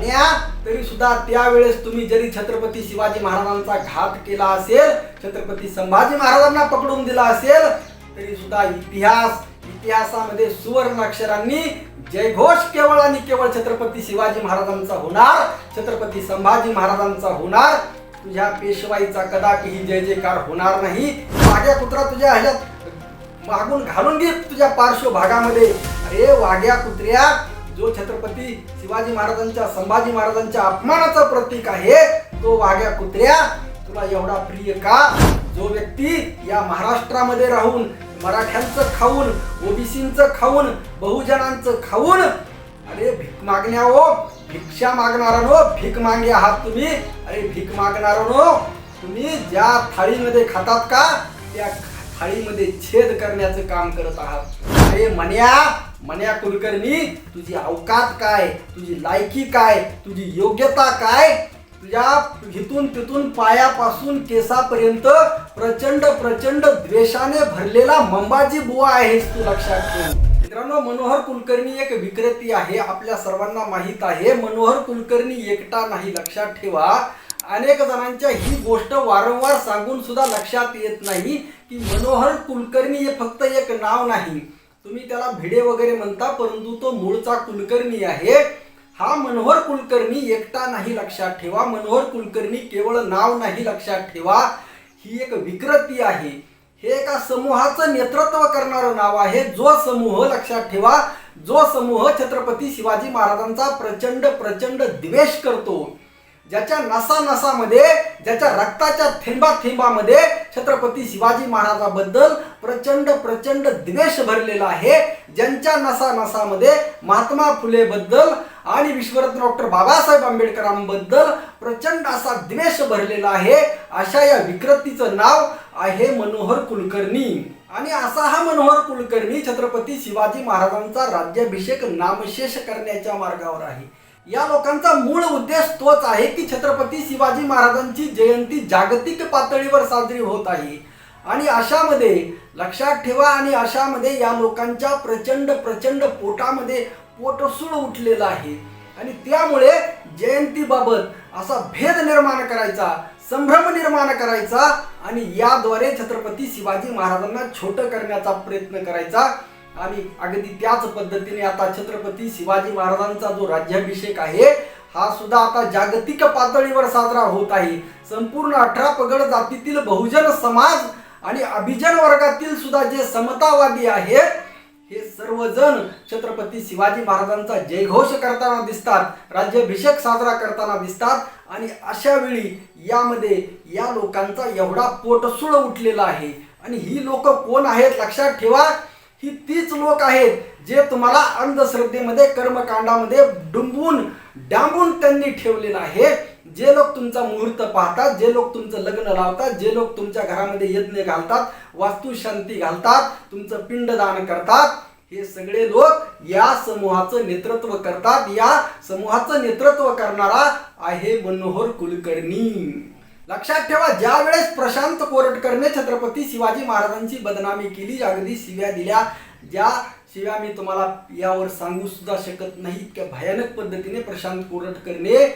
मन्या तरी सुद्धा त्यावेळेस तुम्ही जरी छत्रपती शिवाजी महाराजांचा घात केला असेल छत्रपती संभाजी महाराजांना पकडून दिला असेल तरी सुद्धा इतिहास इतिहासामध्ये सुवर्ण अक्षरांनी जयघोष केवळ आणि केवळ छत्रपती शिवाजी महाराजांचा होणार छत्रपती संभाजी महाराजांचा होणार तुझ्या पेशवाईचा कदापिही जय जयकार होणार नाही. वाघ्या कुत्रा तुझ्या ह्याच्यात मागून घालून घे तुझ्या पार्श्वभागामध्ये. अरे वाघ्या कुत्र्या जो छत्रपती शिवाजी महाराजांच्या संभाजी महाराजांच्या अपमानाचं प्रतीक आहे तो वाघ्या कुत्र्या तुला एवढा प्रिय का? जो व्यक्ती या महाराष्ट्रामध्ये राहून मराठ्यांचं खाऊन ओबीसींचं खाऊन बहुजनांचं खाऊन अरे भीक मागण्या हो भिक्षा मागणारानो भीक मागे आहात तुम्ही. अरे भीक मागणारानो तुम्ही ज्या थाळीमध्ये खातात का त्या थाळीमध्ये छेद करण्याचं काम करत आहात. अरे मन्या मन्या कुलकर्णी तुझी अवकात काय? तुझी लायकी काय? तुझी योग्यता काय? तुझ्या हिथून तिथून पायापासून केसापर्यंत प्रचंड प्रचंड द्वेषाने भरलेला मंबाजी बुवा आहेस तू लक्षात ठेव. मित्रांनो मनोहर कुलकर्णी एक विक्रेती आहे आपल्या सर्वांना माहीत आहे. मनोहर कुलकर्णी एकटा नाही लक्षात ठेवा. अनेक जणांच्या ही गोष्ट वारंवार सांगून सुद्धा लक्षात येत नाही की मनोहर कुलकर्णी हे फक्त एक नाव नाही. तुम्ही त्याला भिडे वगैरे म्हणता परंतु तो मूळचा कुलकर्णी आहे. हा मनोहर कुलकर्णी एकटा नाही लक्षात ठेवा. मनोहर कुलकर्णी केवळ नाव नाही लक्षात ठेवा. ही एक विकृती आहे. हे एका समूहाचं नेतृत्व करणारं नाव आहे. जो समूह लक्षात ठेवा. जो समूह छत्रपती शिवाजी महाराजांचा प्रचंड प्रचंड द्वेष करतो. ज्याच्या नसा नसामध्ये ज्याच्या रक्ताच्या थेंबा थेंबामध्ये छत्रपती शिवाजी महाराजाबद्दल प्रचंड प्रचंड द्वेष भरलेला आहे. ज्यांच्या नसा नसामध्ये महात्मा फुलेबद्दल आणि विश्वरत्न डॉक्टर बाबासाहेब आंबेडकरांबद्दल प्रचंड असा द्वेष भरलेला आहे. अशा या विकृतीचं नाव आहे मनोहर कुलकर्णी. आणि असा हा मनोहर कुलकर्णी छत्रपती शिवाजी महाराजांचा राज्याभिषेक नामशेष करण्याच्या मार्गावर आहे. या लोकांचा मूळ उद्देश तोच आहे की छत्रपती शिवाजी महाराजांची जयंती जागतिक पातळीवर साजरी होत आहे. आणि अशामध्ये लक्षात ठेवा आणि अशामध्ये या लोकांच्या प्रचंड प्रचंड पोटामध्ये पोटसूळ उठलेलं आहे. आणि त्यामुळे जयंतीबाबत असा भेद निर्माण करायचा संभ्रम निर्माण करायचा आणि याद्वारे छत्रपती शिवाजी महाराजांना छोटं करण्याचा प्रयत्न करायचा. आणि अगदी त्याच पद्धतीने आता छत्रपती शिवाजी महाराजांचा जो राज्याभिषेक आहे हा सुद्धा आता जागतिक पातळीवर साजरा होत आहे. संपूर्ण अठरा पगड जातीतील बहुजन समाज आणि अभिजन वर्गातील सुद्धा जे समतावादी आहेत हे सर्वजण छत्रपती शिवाजी महाराजांचा जयघोष करताना दिसतात राज्याभिषेक साजरा करताना दिसतात आणि अशा वेळी यामध्ये या लोकांचा एवढा पोटसूळ उठलेला आहे. आणि ही लोक कोण आहेत लक्षात ठेवा ही तीच लोक आहेत जे तुम्हाला अंधश्रद्धेमध्ये कर्मकांडामध्ये डुंबून डांबून त्यांनी ठेवलेलं आहे. जे लोक तुमचा मुहूर्त पाहतात जे लोक तुमचं लग्न लावतात जे लोक तुमच्या घरामध्ये यज्ञ घालतात वास्तुशांती घालतात तुमचं पिंडदान करतात हे सगळे लोक या समूहाचं नेतृत्व करतात. या समूहाचं नेतृत्व करणारा आहे मनोहर कुलकर्णी. लक्षात ठेवा ज्या वेळेस प्रशांत कोरटकरने छत्रपती शिवाजी महाराजांची बदनामी केली अगदी शिव्या दिल्या ज्या शिव्या मी तुम्हाला यावर सांगू सुद्धा शकत नाही इतक्या भयानक पद्धतीने प्रशांत कोरटकरने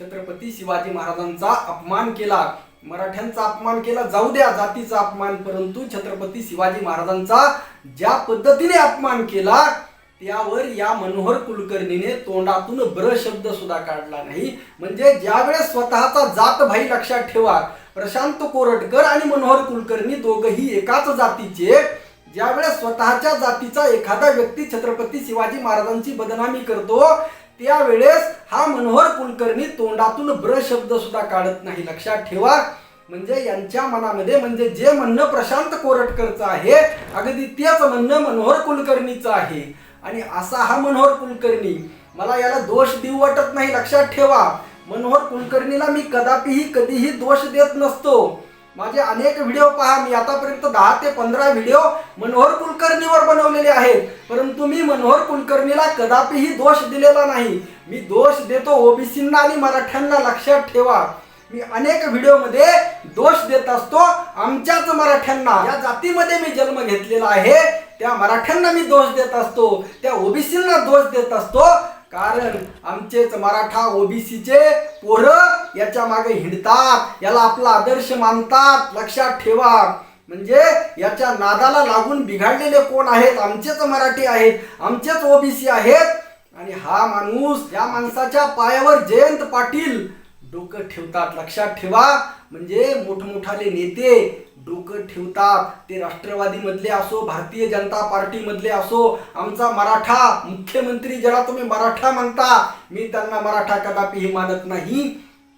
छत्रपती शिवाजी महाराजांचा अपमान केला. मराठ्यांचा अपमान केला जाऊ द्या जातीचा अपमान परंतु छत्रपती शिवाजी महाराजांचा ज्या पद्धतीने अपमान केला त्यावर या मनोहर कुलकर्णीने तोंडातून ब्र शब्द सुद्धा काढला नाही. म्हणजे ज्यावेळेस स्वतःचा जात भाई लक्षात ठेवा प्रशांत कोरटकर आणि मनोहर कुलकर्णी दोघही एकाच जातीचे ज्यावेळेस स्वतःच्या जातीचा एखादा व्यक्ती छत्रपती शिवाजी महाराजांची बदनामी करतो त्यावेळेस हा मनोहर कुलकर्णी तोंडातून ब्र शब्द सुद्धा काढत नाही. लक्षात ठेवा. म्हणजे यांच्या मनामध्ये म्हणजे जे म्हणणं प्रशांत कोरटकरचं आहे अगदी तेच म्हणणं मनोहर कुलकर्णीचं आहे. आणि असा हा मनोहर कुलकर्णी. मला याला दोष देऊ वाटत नाही लक्षात ठेवा. मनोहर कुलकर्णीला मी कदापिही कधीही दोष देत नसतो. माझे अनेक व्हिडिओ पहा मी आतापर्यंत दहा ते पंधरा व्हिडिओ मनोहर कुलकर्णीवर बनवलेले आहेत. परंतु मी मनोहर कुलकर्णीला कदापिही दोष दिलेला नाही. मी दोष देतो ओबीसींना आणि मराठ्यांना लक्षात ठेवा. मी अनेक व्हिडिओमध्ये दोष देत असतो आमच्याच मराठ्यांना. या जातीमध्ये मी जन्म घेतलेला आहे त्या मराठ्यांना मी दोष देत असतो त्या ओबीसींना दोष देत असतो. कारण आमचेच मराठा ओबीसीचे पोरं याच्या मागे हिंडतात याला आपला आदर्श मानतात. लक्षात ठेवा. म्हणजे याच्या नादाला लागून बिघडलेले कोण आहेत? आमचेच मराठी आहेत आमचेच ओबीसी आहेत. आणि हा माणूस या माणसाच्या पायावर जयंत पाटील डोकं ठेवतात. लक्षात ठेवा. म्हणजे मोठमोठाले नेते डोकं ठेवतात. ते राष्ट्रवादीमधले असो भारतीय जनता पार्टीमधले असो आमचा मराठा मुख्यमंत्री ज्याला तुम्ही मराठा म्हणता मी त्यांना मराठा कदापिही मानत नाही.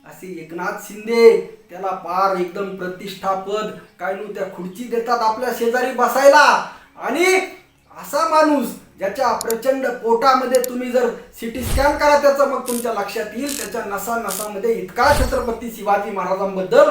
असे एकनाथ शिंदे त्याला पार एकदम प्रतिष्ठापद काय नु त्या खुर्ची देतात आपल्या शेजारी बसायला. आणि असा माणूस ज्याच्या प्रचंड पोटामध्ये तुम्ही जर सिटी स्कॅन करा त्याचं मग तुमच्या लक्षात येईल. त्याच्या नसा नसामध्ये इतका छत्रपती शिवाजी महाराजांबद्दल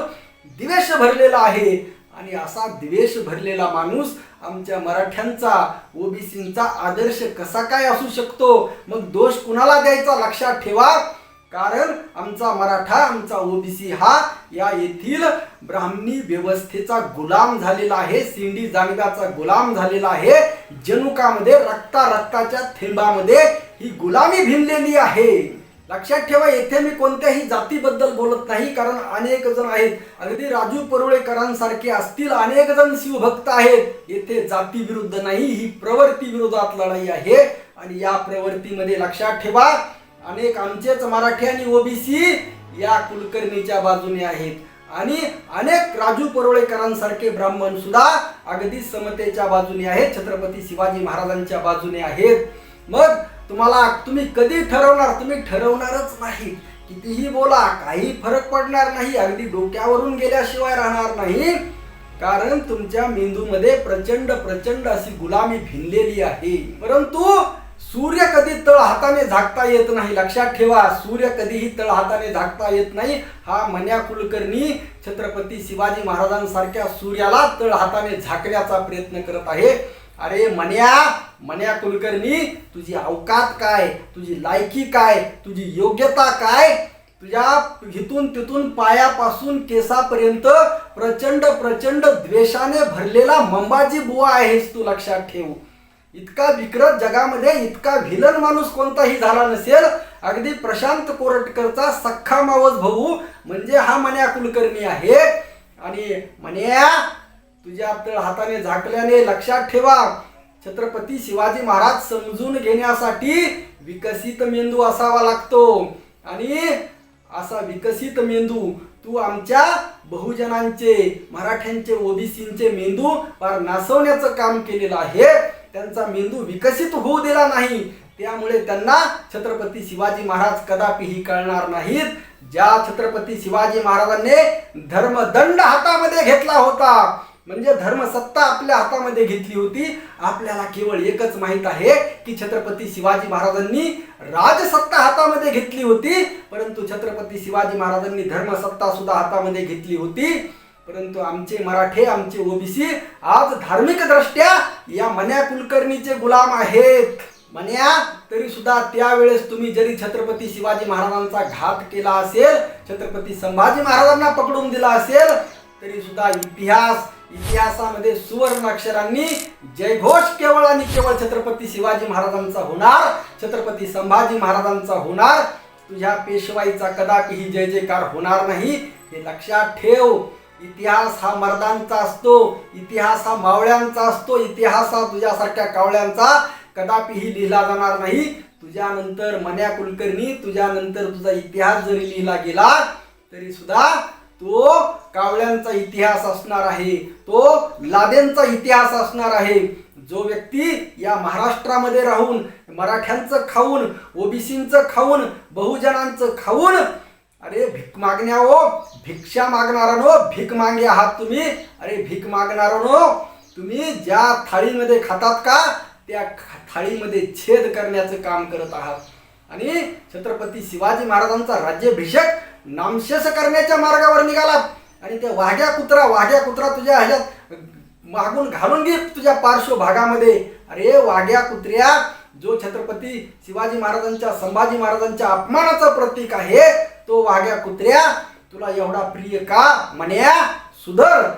द्वेष भरलेला आहे. आणि असा द्वेष भरलेला माणूस आमच्या मराठ्यांचा ओबीसींचा आदर्श कसा काय असू शकतो? मग दोष कुणाला द्यायचा? लक्षात ठेवा. कारण आमचा मराठा आमचा ओबीसी हा या येथील ब्राह्मणी व्यवस्थेचा गुलाम झालेला आहे सिंडी जानव्याचा गुलाम झालेला आहे. जनुकामध्ये रक्ता रक्ताच्या थेंबामध्ये ही गुलामी भिनलेली आहे. लक्षात ठेवा येथे मी कोणत्याही जातीबद्दल बोलत नाही कारण अनेक जण आहेत. अगदी राजू परुळेकरांसारखे असतील अनेक जण शिवभक्त आहेत. येथे जाती विरुद्ध नाही ही प्रवृत्ती विरोधात लढाई आहे. आणि या प्रवृत्तीमध्ये लक्षात ठेवा अनेक आमचेच मराठी आणि ओबीसी या कुलकर्णीच्या बाजूने आहेत. आणि अनेक राजू परोळेकरांसारखे ब्राह्मण सुद्धा अगदी समतेच्या बाजूने आहेत. छत्रपती शिवाजी महाराजांच्या बाजूने आहेत. मग तुम्हाला तुम्ही कधी ठरवणार? तुम्ही ठरवणारच नाही. कितीही बोला काही फरक पडणार नाही. अगदी डोक्यावरून गेल्याशिवाय राहणार नाही. कारण तुमच्या मेंदूमध्ये प्रचंड प्रचंड अशी गुलामी भिनलेली आहे. परंतु सूर्य कधी तळ हाताने झाकता येत नाही. लक्षात ठेवा सूर्य कधीही तळ हाताने झाकता येत नाही. हा मन्या कुलकर्णी छत्रपती शिवाजी महाराजांसारख्या सूर्याला तळ हाताने झाकण्याचा प्रयत्न करत आहे. अरे मन्या मन्या कुलकर्णी तुझी अवकात काय? तुझी लायकी काय? तुझी योग्यता काय? तुझ्या इथून तिथून पायापासून केसापर्यंत प्रचंड प्रचंड द्वेषाने भरलेला मंबाजी बुवा आहेस तू लक्षात ठेव. इतका विकृत जगामध्ये इतका व्हिलन माणूस कोणताही झाला नसेल अगदी प्रशांत कोरटकरचा सख्खा मावस भाऊ म्हणजे हा मन्या कुलकर्णी आहे. आणि मन्या तुझ्या तळ हाताने झाकल्याने लक्षात ठेवा छत्रपती शिवाजी महाराज समजून घेण्यासाठी विकसित मेंदू असावा लागतो. आणि असा विकसित मेंदू तू आमच्या बहुजनांचे मराठ्यांचे ओबीसींचे मेंदू फार नासवण्याचं काम केलेलं आहे. त्यांचा मेंदू विकसित होऊ दिला नाही. त्यामुळे त्यांना छत्रपती शिवाजी महाराज कदापिही कळणार नाहीत. ज्या छत्रपती शिवाजी महाराजांनी धर्मदंड हातामध्ये घेतला होता म्हणजे धर्मसत्ता आपल्या हातामध्ये घेतली होती आपल्याला केवळ एकच माहीत आहे की छत्रपती शिवाजी महाराजांनी राजसत्ता हातामध्ये घेतली होती परंतु छत्रपती शिवाजी महाराजांनी धर्मसत्ता सुद्धा हातामध्ये घेतली होती. परंतु आमचे मराठे आमचे ओबीसी आज धार्मिक दृष्ट्या या मन्या कुलकर्णीचे गुलाम आहेत. म्हण्या तरी सुद्धा त्यावेळेस तुम्ही जरी छत्रपती शिवाजी महाराजांचा घात केला असेल छत्रपती संभाजी महाराजांना पकडून दिला असेल तरी सुद्धा इतिहास इतिहासामध्ये सुवर्ण अक्षरांनी जयघोष केवळ आणि केवळ छत्रपती शिवाजी महाराजांचा होणार छत्रपती संभाजी महाराजांचा होणार. तुझ्या पेशवाईचा कदापिही जय जयकार होणार नाही हे लक्षात ठेव. इतिहास हा मर्दांचा असतो इतिहास हा मावळ्यांचा असतो इतिहास हा तुझ्यासारख्या कावळ्यांचा कदापिही लिहिला जाणार नाही. तुझ्यानंतर मन्या कुलकर्णी तुझ्यानंतर तुझा इतिहास जरी लिहिला गेला तरी सुद्धा तो कावळ्यांचा इतिहास असणार आहे. तो लादेंचा इतिहास असणार आहे. जो व्यक्ती या महाराष्ट्रामध्ये राहून मराठ्यांचं खाऊन ओबीसींचं खाऊन बहुजनांचं खाऊन अरे भीक मागण्या हो भिक्षा मागणारानो भीक मागे आहात तुम्ही. अरे भीक मागणारानो तुम्ही ज्या थाळीमध्ये खातात का त्या थाळीमध्ये छेद करण्याचं काम करत आहात. आणि छत्रपती शिवाजी महाराजांचा राज्याभिषेक नामशेष करण्याच्या मार्गावर निघालात आणि त्या वाघ्या कुत्रा वाघ्या कुत्रा तुझ्या ह्याच्यात मागून घालून घे तुझ्या पार्श्व भागामध्ये अरे वाघ्या कुत्र्या जो छत्रपती शिवाजी महाराजांच्या संभाजी महाराजांच्या अपमानाचं प्रतीक आहे तो वाघ्या कुत्र्या तुला एवढा प्रिय का? म्हण्या सुधर.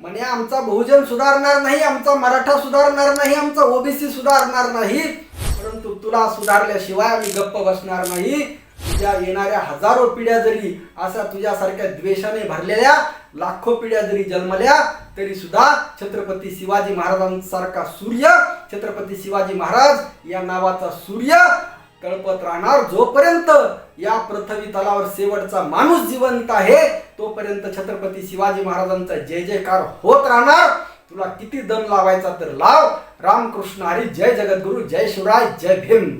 म्हणे आमचा बहुजन सुधारणार नाही आमचा मराठा सुधारणार नाही आमचा ओबीसी सुधारणार नाही. परंतु तुला सुधारल्याशिवाय मी गप्प बसणार नाही. तुझ्या येणाऱ्या हजारो पिढ्या जरी अशा तुझ्यासारख्या द्वेषाने भरलेल्या लाखो पिढ्या जरी जन्मल्या तरी सुद्धा छत्रपती शिवाजी महाराजांसारखा सूर्य छत्रपती शिवाजी महाराज या नावाचा सूर्य कळपत राहणार जोपर्यंत या पृथ्वी तलावर शेवटचा माणूस जिवंत आहे तोपर्यंत छत्रपती शिवाजी महाराजांचा जय जयकार होत राहणार. तुला किती दम लावायचा तर लाव. रामकृष्ण हरी जय जगद्गुरु जय शिवराय जय भीम.